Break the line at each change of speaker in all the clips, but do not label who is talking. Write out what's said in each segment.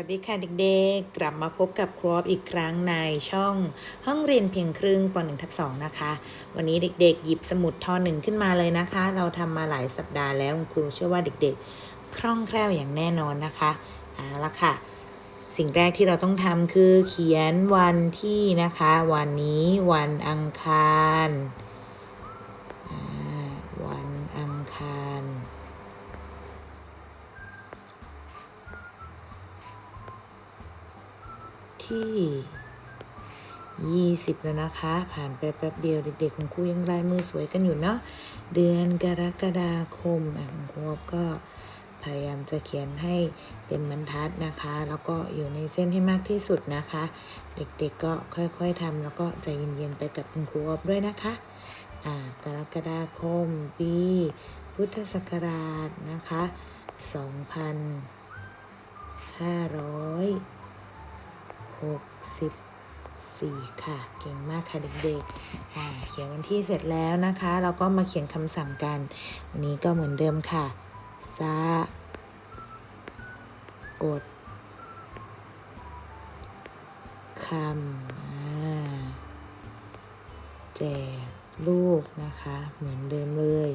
วัสดีค่ะเด็กๆ กลับมาพบกับครอบอีกครั้งในช่องห้องเรียนเพียงครึ่งป .1 ทับ2นะคะ วันนี้เด็กๆ หยิบสมุดทอหนึ่งขึ้นมาเลยนะคะ เราทำมาหลายสัปดาห์แล้วคุณครูเชื่อว่าเด็กๆ คล่องแคล่วอย่างแน่นอนนะคะเอาละค่ะ สิ่งแรกที่เราต้องทำคือเขียนวันที่นะคะ วันนี้วันอังคาร ที่ 20 แล้วนะคะ ผ่านไปแป๊บเดียวเด็กๆคุณครูยังลายมือสวยกันอยู่เนาะเดือนกรกฎาคมอะครูก็พยายามจะเขียนให้เต็มบรรทัดนะคะ แล้วก็อยู่ในเส้นให้มากที่สุดนะคะ เด็กๆก็ค่อยๆทำแล้วก็ใจเย็นๆไปกับคุณครูอบด้วยนะคะอ่ากรกฎาคมปี พุทธศักราชนะคะ 2,500 หกสิบสี่ค่ะ เก่งมากค่ะเด็กๆอ่าเขียนวันที่เสร็จแล้วนะคะ เราก็มาเขียนคำสั่งกัน วันนี้ก็เหมือนเดิมค่ะสะกดคำอ่าแจกลูกนะคะ เหมือนเดิมเลย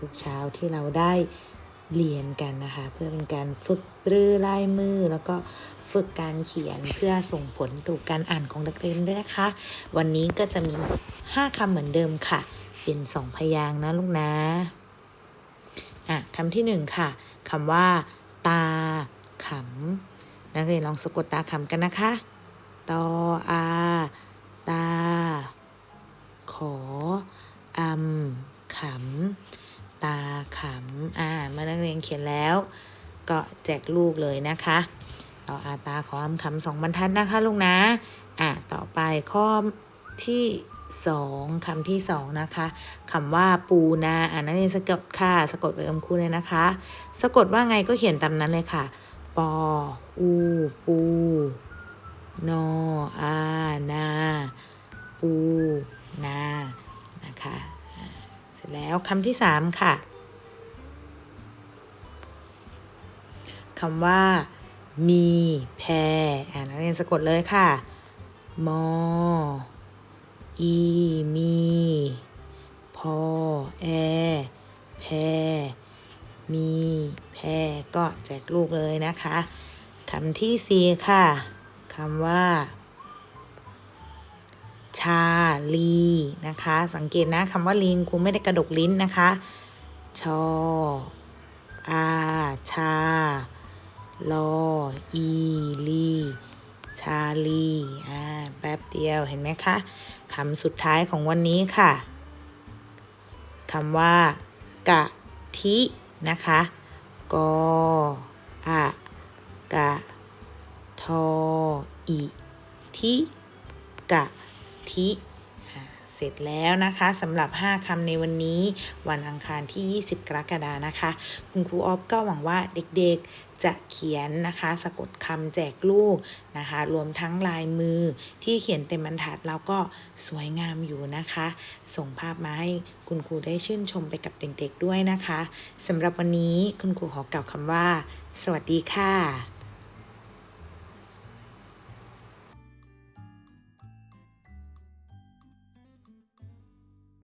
ทุกๆเช้าที่เราได้ เรียนกันนะคะ เพื่อเป็นการฝึกปรือลายมือ แล้วก็ฝึกการเขียนเพื่อส่งผลต่อการอ่านของนักเรียนด้วยนะคะ วันนี้ก็จะมี 5คำเหมือนเดิมค่ะ เป็น 2 พยางนะลูกนะอะคำที่ 1 ค่ะคำว่า ตาขำนักเรียนลองสะกดตาขำกันนะคะ ตออาตา ขออำขำ ตาขำอ่าเมื่อนักเรียนเขียนแล้ว ก็แจกลูกเลยนะคะต่ออาตาขออำคำสองบรรทัดนะคะลูกนะอ่าต่อไปข้อที่สองคำที่สองนะคะคำว่าปูนาอ่านักเรียนสะกดค่ะสะกดไปกับครูเลยนะคะ สะกดว่าไงก็เขียนตามนั้นเลยค่ะปออูปูนออานา ปู นา นะคะอ่าเสร็จ แล้วคำที่สามค่ะคำว่า มีแพรอ่านักเรียนสะกดเลยค่ะ มอ อี มี พอ แอ แพรมีแพรก็แจกลูกเลยนะคะคำที่สี่ค่ะคำว่า ชา ลี นะคะ สังเกตนะคำว่าลิงครูไม่ได้กระดกลิ้นนะคะ ชอ อาชา ลอ อี ลี ชาลี อ่า แป๊บเดียว เห็นไหมคะคำสุดท้ายของวันนี้ค่ะ คำว่ากะทินะคะ กอ อะกะ ทอ อิทิกะ ทิเสร็จแล้วนะคะสำหรับ 5คำในวันนี้ วันอังคารที่ 20 กรกฎานะคะ คุณครูออฟก็หวังว่าเด็กๆจะเขียนนะคะ สะกดคำแจกลูกนะคะ รวมทั้งลายมือที่เขียนเต็มบรรทัดแล้วก็สวยงามอยู่นะคะ ส่งภาพมาให้คุณครูได้ชื่นชมไปกับเด็กๆด้วยนะคะสำหรับวันนี้คุณครูขอกล่าวคำว่า สวัสดีค่ะ